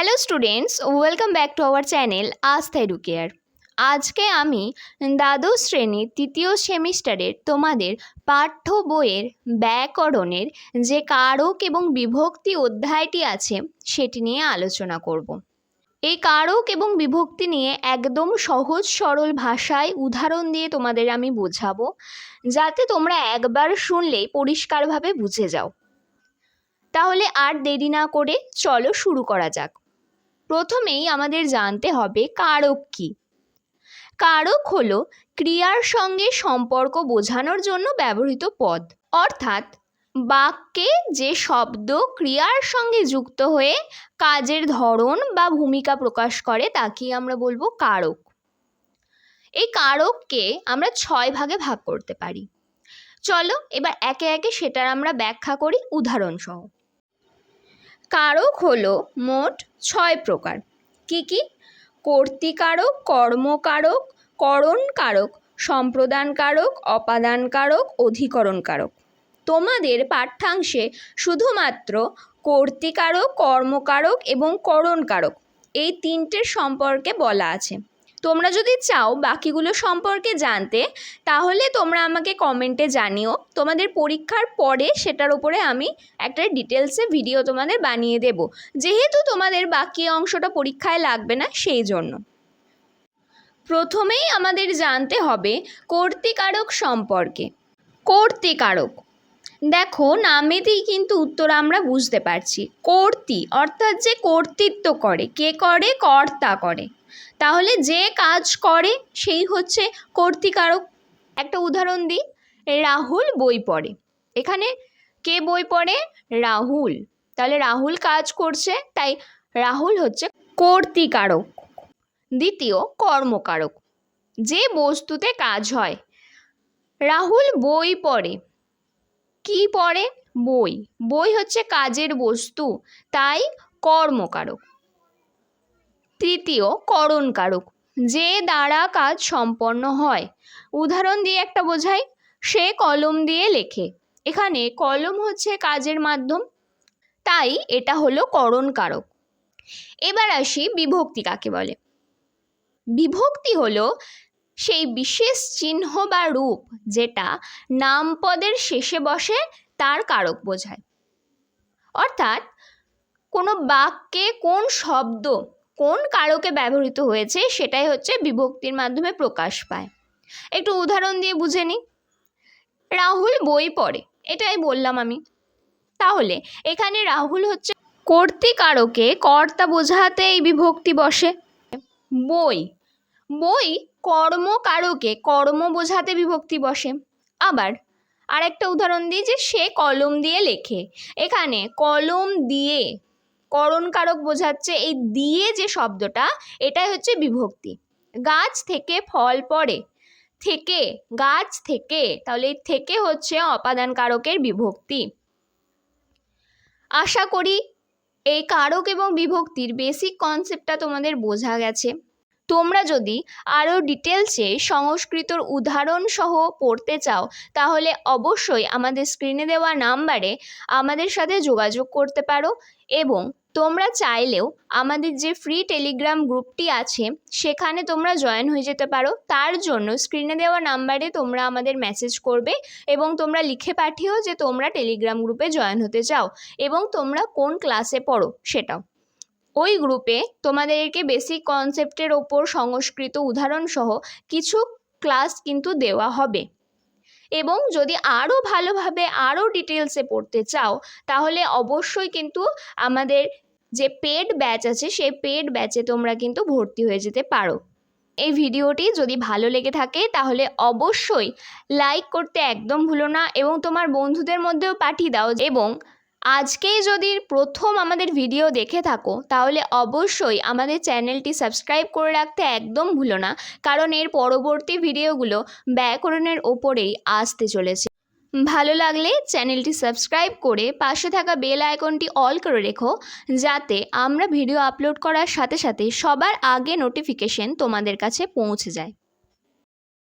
Hello students, welcome back to our channel Astha Educare আজকে আমি দ্বাদশ শ্রেণির তৃতীয় সেমিস্টারের তোমাদের পাঠ্য বইয়ের ব্যাকরণের যে কারক এবং বিভক্তি অধ্যায়টি আছে, সেটি নিয়ে আলোচনা করব। এই কারক এবং বিভক্তি নিয়ে একদম সহজ সরল ভাষায় উদাহরণ দিয়ে তোমাদের আমি বোঝাবো, যাতে তোমরা একবার শুনলেই পরিষ্কারভাবে বুঝে যাও। তাহলে আর দেরি না করে চলো শুরু করা যাক। প্রথমেই আমাদের জানতে হবে কারক কি। কারক হলো ক্রিয়ার সঙ্গে সম্পর্ক বোঝানোর জন্য ব্যবহৃত পদ। অর্থাৎ বাক্যে যে শব্দ ক্রিয়ার সঙ্গে যুক্ত হয়ে কাজের ধরন বা ভূমিকা প্রকাশ করে তাকেই আমরা বলব কারক। এই কারককে আমরা ছয় ভাগে ভাগ করতে পারি। চলো এবার একে একে সেটার আমরা ব্যাখ্যা করি উদাহরণসহ। কারক হলো মোট ছয় প্রকার। কি কি? কর্তিকারক, কর্মকারক, করণকারক, সম্প্রদানকারক, অপাদানকারক, অধিকরণকারক। তোমাদের পাঠ্যাংশে শুধুমাত্র কর্তিকারক, কর্মকারক এবং করণকারক এই তিনটের সম্পর্কে বলা আছে। তোমরা যদি চাও বাকিগুলো সম্পর্কে জানতে, তাহলে তোমরা আমাকে কমেন্টে জানিও। তোমাদের পরীক্ষার পরে সেটার উপরে আমি একটা ডিটেলসে ভিডিও তোমাদের বানিয়ে দেব। যেহেতু তোমাদের বাকি অংশটা পরীক্ষায় লাগবে না, সেই জন্য। প্রথমেই আমাদের জানতে হবে কর্তিকারক সম্পর্কে। কর্তিকারক। দেখো, নামেতেই কিন্তু উত্তর আমরা বুঝতে পারছি। কর্তি, অর্থাৎ যে কর্তৃত্ব করে, কে করে, কর্তা করে। তাহলে যে কাজ করে সেই হচ্ছে কর্তিকারক। একটা উদাহরণ দিই, রাহুল বই পড়ে। এখানে কে বই পড়ে? রাহুল। তাহলে রাহুল কাজ করছে, তাই রাহুল হচ্ছে কর্তিকারক। দ্বিতীয়, কর্মকারক। যে বস্তুতে কাজ হয়, রাহুল বই পড়ে। কি পড়ে? বই। বই হচ্ছে কাজের বস্তু, তাই কর্মকারক। তৃতীয় করণকারক, যে দ্বারা কাজ সম্পন্ন হয়। উদাহরণ দিয়ে একটা বোঝাই। সে কলম দিয়ে লেখে। এখানে কলম হচ্ছে কাজের মাধ্যম, তাই এটা হলো করণকারক। এবার আসি বিভক্তি কাকে বলে। বিভক্তি হলো সেই বিশেষ চিহ্ন বা রূপ যেটা নামপদের শেষে বসে তার কারক বোঝায়। অর্থাৎ কোনো বাক্যে কোন শব্দ কোন কারকে ব্যবহৃত হয়েছে সেটাই হচ্ছে বিভক্তির মাধ্যমে প্রকাশ পায়। একটু উদাহরণ দিয়ে বুঝে নিই। রাহুল বই পড়ে, এটাই বললাম আমি। তাহলে এখানে রাহুল হচ্ছে কর্তিকারকে কর্তা বোঝাতে এই বিভক্তি বসে। বই বই কর্মকারকে কর্ম বোঝাতে বিভক্তি বসে। আবার আরেকটা উদাহরণ দিই যে সে কলম দিয়ে লেখে। এখানে কলম দিয়ে করণকারক বোঝাচ্ছে এই দিয়ে যে শব্দটা, এটাই হচ্ছে বিভক্তি। গাছ থেকে ফল পড়ে। থেকে, গাছ থেকে, তাহলে এই থেকে হচ্ছে অপাদান কারকের বিভক্তি। আশা করি এই কারক এবং বিভক্তির বেসিক কনসেপ্টটা তোমাদের বোঝা গেছে। তোমরা যদি আরও ডিটেলসে সংস্কৃতর উদাহরণ সহ পড়তে চাও, তাহলে অবশ্যই আমাদের স্ক্রিনে দেওয়া নাম্বারে আমাদের সাথে যোগাযোগ করতে পারো এবং তোমরা চাইলেও আমাদের যে ফ্রি টেলিগ্রাম গ্রুপটি আছে, সেখানে তোমরা জয়েন হয়ে যেতে পারো। তার জন্য স্ক্রিনে দেওয়া নাম্বারে তোমরা আমাদের মেসেজ করবে এবং তোমরা লিখে পাঠিও যে তোমরা টেলিগ্রাম গ্রুপে জয়েন হতে চাও এবং তোমরা কোন ক্লাসে পড়ো সেটাও। ওই গ্রুপে তোমাদেরকে বেসিক কনসেপ্টের ওপর সংস্কৃত উদাহরণসহ কিছু ক্লাস কিন্তু দেওয়া হবে। এবং যদি আরও ভালোভাবে আরও ডিটেলসে পড়তে চাও, তাহলে অবশ্যই কিন্তু আমাদের যে পেড ব্যাচ আছে সেই পেড ব্যাচে তোমরা কিন্তু ভর্তি হয়ে যেতে পারো। এই ভিডিওটি যদি ভালো লেগে থাকে, তাহলে অবশ্যই লাইক করতে একদম ভুলো না এবং তোমার বন্ধুদের মধ্যেও পাঠিয়ে দাও এবং আজকেই যদি প্রথম আমাদের ভিডিও দেখে থাকো, তাহলে অবশ্যই আমাদের চ্যানেলটি সাবস্ক্রাইব করে রাখতে একদম ভুলো না, কারণ এর পরবর্তী ভিডিওগুলো ব্যাকরণের ওপরেই আসতে চলেছে। ভালো লাগলে চ্যানেলটি সাবস্ক্রাইব করে পাশে থাকা বেল আইকনটি অল করে রেখো, যাতে আমরা ভিডিও আপলোড করার সাথে সাথে সবার আগে নোটিফিকেশন তোমাদের কাছে পৌঁছে যায়।